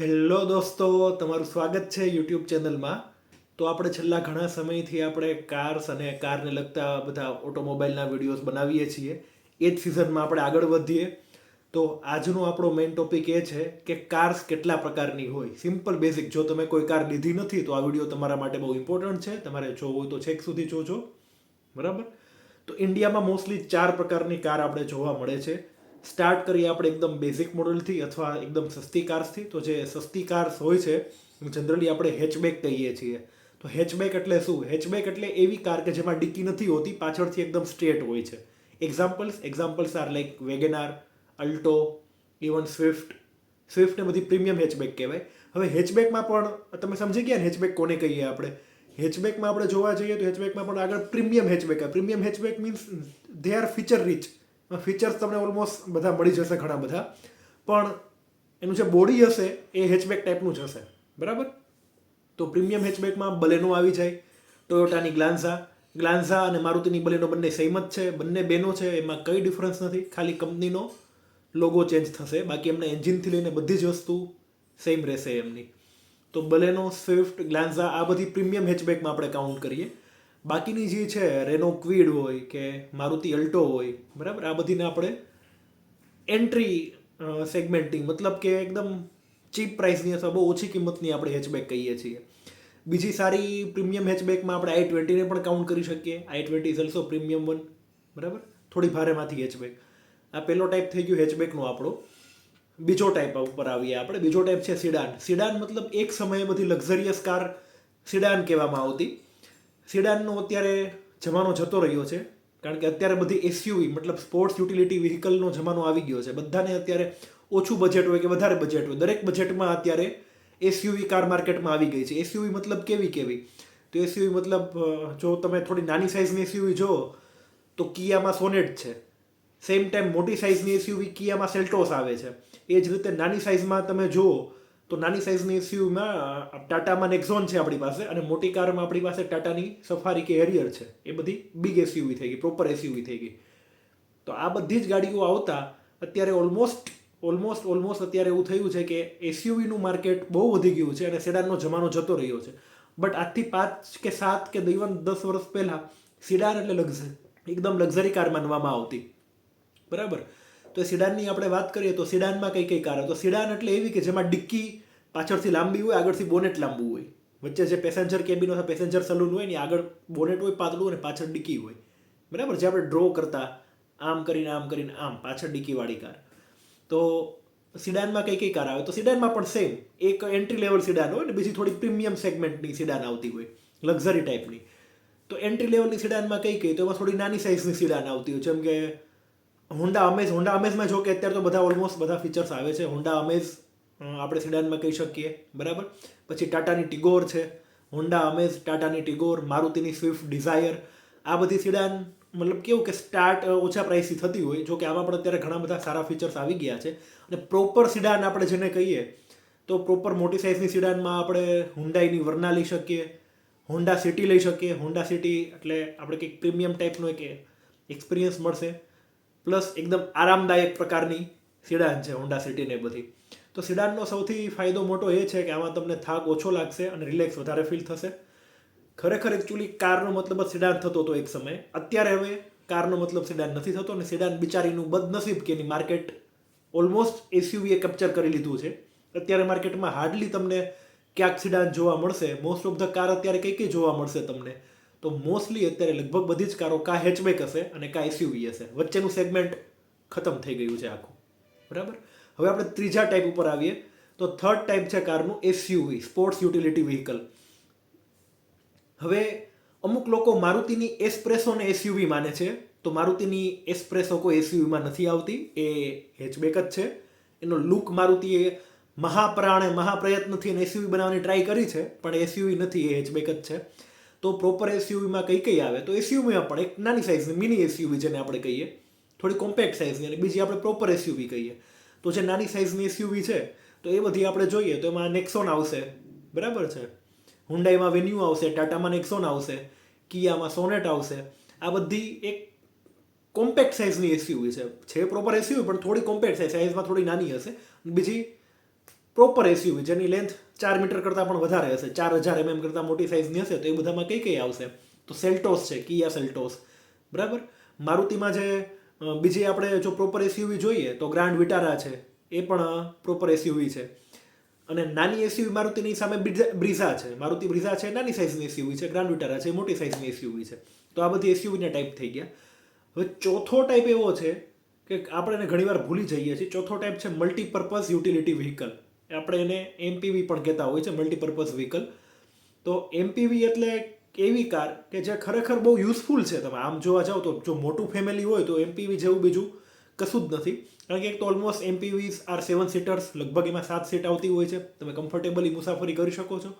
Hello દોસ્તો, તમારું સ્વાગત છે યુટ્યુબ ચેનલમાં. તો આપણે છેલ્લા ઘણા સમયથી આપણે કાર્સ અને કારને લગતા બધા ઓટોમોબાઈલના વિડીયોઝ બનાવીએ છીએ. એ જ સિઝનમાં આપણે આગળ વધીએ. તો આજનો આપણો મેઇન ટોપિક એ છે કે કાર્સ કેટલા પ્રકારની હોય. સિમ્પલ બેઝિક જો તમે કોઈ કાર લીધી નથી, તો આ વીડિયો તમારા માટે બહુ ઇમ્પોર્ટન્ટ છે. તમારે જોવો હોય તો છેક સુધી જોજો. બરાબર? તો ઇન્ડિયામાં મોસ્ટલી ચાર પ્રકારની કાર આપણે જોવા મળે છે. સ્ટાર્ટ કરીએ આપણે એકદમ બેઝિક મોડલથી અથવા એકદમ સસ્તી કાર્સથી તો જે સસ્તી કાર્સ હોય છે જનરલી આપણે હેચબેક કહીએ છીએ. તો હેચબેક એટલે શું? હેચબેક એટલે એવી કાર કે જેમાં ડિક્કી નથી હોતી, પાછળથી એકદમ સ્ટ્રેટ હોય છે. Examples examples are like WagonR Alto even Swift Swift ને બધી પ્રીમિયમ હેચબેક કહેવાય. હવે હેચબેકમાં પણ, તમે સમજી ગયા હેચબેક કોને કહીએ આપણે? હેચબેકમાં આપણે જોવા જઈએ તો હેચબેકમાં પણ આગળ premium hatchback premium hatchback means they are feature rich features તમને ઓલમોસ્ટ બધા મળી જશે ઘણા બધા. પણ એનું જે બોડી હશે એ હેચબેક ટાઈપનું જ હશે. બરાબર? તો પ્રીમિયમ હેચબેકમાં બલેનો આવી જાય. ટોયોટાની ગ્લાન્ઝા ગ્લાન્ઝા અને મારુતિની બલેનો બંને સેમ જ છે. બંને બેનો છે. એમાં કંઈ ડિફરન્સ નથી. ખાલી કંપનીનો લોગો ચેન્જ થશે. બાકી એમના એન્જિનથી લઈને બધી જ વસ્તુ સેમ રહેશે એમની. તો બલેનો સ્વિફ્ટ ગ્લાન્ઝા આ બધી પ્રીમિયમ હેચબેકમાં આપણે કાઉન્ટ કરીએ. બાકીની જે છે રેનો ક્વીડ હોય કે મારુતિ અલ્ટો હોય, બરાબર? આ બધીને આપણે એન્ટ્રી સેગમેન્ટિંગ મતલબ કે એકદમ ચીપ પ્રાઇસની અથવા બહુ ઓછી કિંમતની આપણે હેચબેક કહીએ છીએ. બીજી સારી પ્રીમિયમ હેચબેકમાં આપણે આઈ ટ્વેન્ટીને પણ કાઉન્ટ કરી શકીએ. I twenty is also premium one બરાબર? થોડી ભારેમાંથી હેચબેક આ પહેલો ટાઈપ થઈ ગયો હેચબેકનો આપણો. બીજો ટાઈપ ઉપર આવીએ આપણે. બીજો ટાઈપ છે સિડાન સિડાન મતલબ એક સમયે બધી લક્ઝરિયસ કાર સિડાન કહેવામાં આવતી. સિડાનનો અત્યારે જમાનો જતો રહ્યો છે. કારણ કે અત્યારે બધી એસયુવી મતલબ સ્પોર્ટ્સ યુટિલિટી વ્હીકલનો જમાનો આવી ગયો છે. બધાને અત્યારે ઓછું બજેટ હોય કે વધારે બજેટ હોય. દરેક બજેટમાં અત્યારે એસયુવી કાર માર્કેટમાં આવી ગઈ છે. એસયુવી મતલબ કેવી કેવી? તો એસયુવી મતલબ જો તમે થોડી નાની સાઇઝની એસયુવી જુઓ, તો કિયામાં સોનેટ છે. સેમ ટાઈમ મોટી સાઇઝની એસયુવી કિયામાં સેલ્ટોસ આવે છે. એ જ રીતે નાની સાઇઝમાં તમે જુઓ તો નાની સાઇઝની એસયુવીમાં ટાટામાં નેક્ઝોન છે આપણી પાસે, અને મોટી કારમાં આપણી પાસે ટાટાની સફારી કે એરિયર છે. એ બધી બિગ એસયુવી થઈ ગઈ પ્રોપર એસયુવી થઈ ગઈ. તો આ બધી જ ગાડીઓ આવતા, અત્યારે ઓલમોસ્ટ ઓલમોસ્ટ ઓલમોસ્ટ અત્યારે એવું થયું છે કે એસયુવીનું માર્કેટ બહુ વધી ગયું છે અને સેડાનનો જમાનો જતો રહ્યો છે. બટ આજથી પાંચ કે સાત કે દૈવન દસ વર્ષ પહેલાં સિડાન એટલે લક્ઝરી એકદમ લક્ઝરી કાર માનવામાં આવતી. બરાબર? તો સિડાનની આપણે વાત કરીએ તો સિડાનમાં કઈ કઈ કાર? હોય તો સિડાન એટલે એવી કે જેમાં ડિક્કી પાછળથી લાંબી હોય, આગળથી બોનેટ લાંબુ હોય. વચ્ચે જે પેસેન્જર કેબિન અથવા પેસેન્જર સલૂન હોય ને આગળ બોનેટ હોય, પાતળું અને પાછળ ડિક્કી હોય. બરાબર? જે આપણે ડ્રો કરતા, આમ કરીને આમ કરીને આમ, પાછળ ડિક્કીવાળી કાર. તો સિડાનમાં કઈ કઈ કાર આવે? તો સિડાનમાં પણ સેમ એક એન્ટ્રી લેવલ સિડાન હોય ને, બીજી થોડી પ્રીમિયમ સેગમેન્ટની સિડાન આવતી હોય, લક્ઝરી ટાઈપની તો એન્ટ્રી લેવલની સિડાનમાં કઈ કઈ? તો એમાં થોડી નાની સાઇઝની સિડાન આવતી હોય, જેમ કે હોન્ડા અમેઝ હોન્ડા અમેઝમાં જો કે અત્યારે તો બધા ઓલમોસ્ટ બધા ફીચર્સ આવે છે. હોન્ડા અમેઝ આપણે સિડાનમાં કહી શકીએ, બરાબર? પછી ટાટાની ટિગોર છે. હોન્ડા અમેઝ ટાટાની ટિગોર મારુતિની સ્વિફ્ટ ડિઝાયર આ બધી સિડાન મતલબ કેવું કે સ્ટાર્ટ ઓછા પ્રાઇસથી થતી હોય. જો કે આમાં પણ અત્યારે ઘણા બધા સારા ફીચર્સ આવી ગયા છે. અને પ્રોપર સિડાન આપણે જેને કહીએ, તો પ્રોપર મોટી સાઇઝની સિડાનમાં આપણે હુન્ડાઈની વર્ના લઈ શકીએ હોન્ડા સિટી લઈ શકીએ. હોન્ડા સિટી એટલે આપણે કંઈક પ્રીમિયમ ટાઈપનો એક એક્સપિરિયન્સ મળશે. પ્લસ એકદમ આરામદાયક પ્રકારની સિડાન છે, હોન્ડા સિટી ને બધી. તો સિડાનનો સૌથી ફાયદો મોટો એ છે કે આમાં તમને થાક ઓછો લાગશે અને રિલેક્સ વધારે ફીલ થશે. ખરેખર એકચ્યુઅલી કારનો મતલબ સિડાન થતો હતો એક સમયે. અત્યારે હવે કારનો મતલબ સિડાન નથી થતો અને સિડાન બિચારીનું બદનસીબ કે એની માર્કેટ ઓલમોસ્ટ એસયુવીએ કેપ્ચર કરી લીધું છે. અત્યારે માર્કેટમાં હાર્ડલી તમને ક્યાંક સિડાન જોવા મળશે. મોસ્ટ ઓફ ધ કાર અત્યારે કઈ કઈ જોવા મળશે તમને? તો મોસ્ટલી અત્યારે લગભગ બધી જ કારો કા હેચબેક હશે અને કા એસયુવી હશે. વચ્ચેનું સેગમેન્ટ ખતમ થઈ ગયું છે આખું. બરાબર? હવે આપણે ત્રીજા ટાઈપ ઉપર આવીએ. તો થર્ડ ટાઈપ છે કારનું એસયુવી સ્પોર્ટ્સ યુટિલિટી વ્હીકલ હવે અમુક લોકો મારુતિની એસ્પ્રેસોને એસયુવી માને છે. તો મારુતિની એસ્પ્રેસો કોઈ એસયુવીમાં નથી આવતી. એ હેચબેક જ છે. એનો લુક મારુતિએ મહાપ્રાણે મહાપ્રયત્નથી એને એસયુવી બનાવવાની ટ્રાય કરી છે. પણ એસયુવી નથી, એ હેચબેક જ છે. તો પ્રોપર એસયુવીમાં કઈ કઈ આવે? તો એસયુવીમાં પણ એક નાની સાઇઝની મિની એસયુવી જેને આપણે કહીએ. થોડી કોમ્પેક્ટ સાઇઝની અને બીજી આપણે પ્રોપર એસયુવી કહીએ. તો જે નાની સાઇઝની એસયુવી છે, તો એ બધી આપણે જોઈએ તો એમાં નેક્સોન આવશે. બરાબર છે? હુન્ડાઈમાં વેન્યુ આવશે ટાટામાં નેક્સોન આવશે કિયામાં સોનેટ આવશે. આ બધી એક કોમ્પેક્ટ સાઇઝની એસયુવી છે. છે પ્રોપર એસયુવી પણ થોડી કોમ્પેક્ટ સાઇઝ સાઇઝમાં થોડી નાની હશે. બીજી પ્રોપર એસયુવી જેની લેન્થ ચાર મીટર કરતાં પણ વધારે હશે. ચાર હજાર એમએમ કરતાં મોટી સાઇઝની હશે, તો એ બધામાં કઈ કઈ આવશે? તો સેલ્ટોસ છે કિયા સેલ્ટોસ બરાબર? મારુતિમાં જે બીજી આપણે જો પ્રોપર એસયુવી જોઈએ, તો ગ્રાન્ડ વિટારા છે, એ પણ પ્રોપર એસયુવી છે. અને નાની એસયુવી મારુતિની સામે બ્રિઝા છે. મારુતિ બ્રિઝા છે, નાની સાઇઝની એસયુવી છે ગ્રાન્ડ વિટારા છે મોટી સાઇઝની એસયુવી છે. તો આ બધી એસયુવીના ટાઈપ થઈ ગયા. હવે ચોથો ટાઈપ એવો છે કે આપણે ઘણીવાર ભૂલી જઈએ છીએ. ચોથો ટાઈપ છે મલ્ટીપર્પઝ યુટિલિટી વ્હીકલ આપણે એને એમપીવી પણ કહેતા હોય છે મલ્ટીપર્પઝ વ્હીકલ તો એમપીવી એટલે એવી કાર કે જે ખરેખર બહુ યુઝફુલ છે તમે આમ જોવા જાઓ તો જો મોટું ફેમિલી હોય તો એમપીવી જેવું બીજું કશું જ નથી. કારણ કે એક તો ઓલમોસ્ટ એમપીવીઝ આર સેવન સીટર્સ લગભગ એમાં સાત સીટ આવતી હોય છે. તમે કમ્ફર્ટેબલી મુસાફરી કરી શકો છો.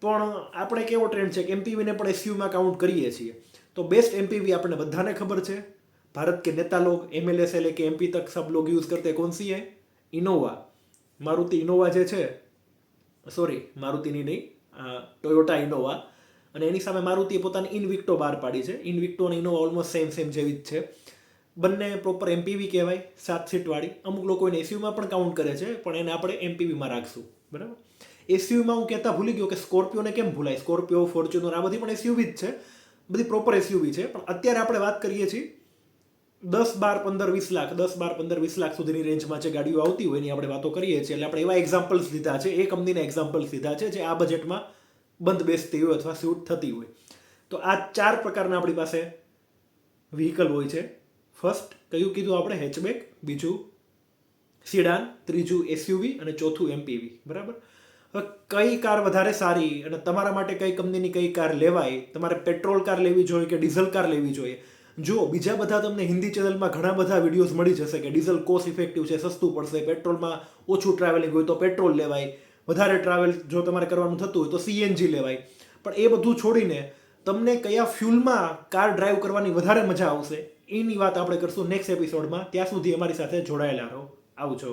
પણ આપણે કેવો ટ્રેન્ડ છે કે એમપીવીને પણ એસયુમાં કાઉન્ટ કરીએ છીએ. તો બેસ્ટ એમપીવી આપણને બધાને ખબર છે. ભારત કે નેતા लोग M L S L A के एम तक सब लोग यूज़ करते મારુતિ ઇનોવા જે છે સોરી મારુતિની નહીં ટોયોટા ઇનોવા અને એની સામે મારુતિએ પોતાની ઇનવિક્ટો બહાર પાડી છે. ઇનવિક્ટો અને ઇનોવા ઓલમોસ્ટ સેમ સેમ જેવી જ છે. બંને પ્રોપર એમપીવી કહેવાય, સાત સીટવાળી. અમુક લોકો એને એસયુમાં પણ કાઉન્ટ કરે છે, પણ એને આપણે એમપીવીમાં રાખશું. બરાબર? એસયુમાં હું કહેતા ભૂલી ગયો કે સ્કોર્પિયોને કેમ ભૂલાય? સ્કોર્પિયો ફોર્ચ્યુનર આ બધી પણ એસયુવી જ છે. બધી પ્રોપર એસયુવી છે. પણ અત્યારે આપણે વાત કરીએ છીએ દસ બાર પંદર વીસ લાખ, દસ બાર પંદર વીસ લાખ સુધીની રેન્જમાં જે ગાડીઓ આવતી હોય એની આપણે વાતો કરીએ છીએ. એટલે આપણે એવા એક્ઝામ્પલ્સ લીધા છે. એ કંપનીના એક્ઝામ્પલ્સ લીધા છે જે આ બજેટમાં બંધ બેસતી હોય અથવા શૂટ થતી હોય. તો આ ચાર પ્રકારના આપણી પાસે વ્હીકલ હોય છે. ફર્સ્ટ કયું કીધું આપણે? હેચબેક બીજું સિડાન ત્રીજું એસયુવી અને ચોથું એમપીવી બરાબર? હવે કઈ કાર વધારે સારી અને તમારા માટે કઈ કંપનીની કઈ કાર લેવાય? તમારે પેટ્રોલ કાર લેવી જોઈએ કે ડીઝલ કાર લેવી જોઈએ? જો બીજા બધા તમને હિન્દી ચેનલમાં ઘણા બધા વિડીયોઝ મળી જશે કે ડીઝલ કોસ્ટ ઇફેક્ટિવ છે, સસ્તું પડશે પેટ્રોલમાં ઓછું ટ્રાવેલિંગ હોય તો પેટ્રોલ લેવાય, વધારે ટ્રાવેલ જો તમારે કરવાનું થતું હોય તો સીએનજી લેવાય. પણ એ બધું છોડીને તમને કયા ફ્યુલમાં કાર ડ્રાઈવ કરવાની વધારે મજા આવશે, એની વાત આપણે કરશું નેક્સ્ટ એપિસોડમાં ત્યાં સુધી અમારી સાથે જોડાયેલા રહો. આવજો.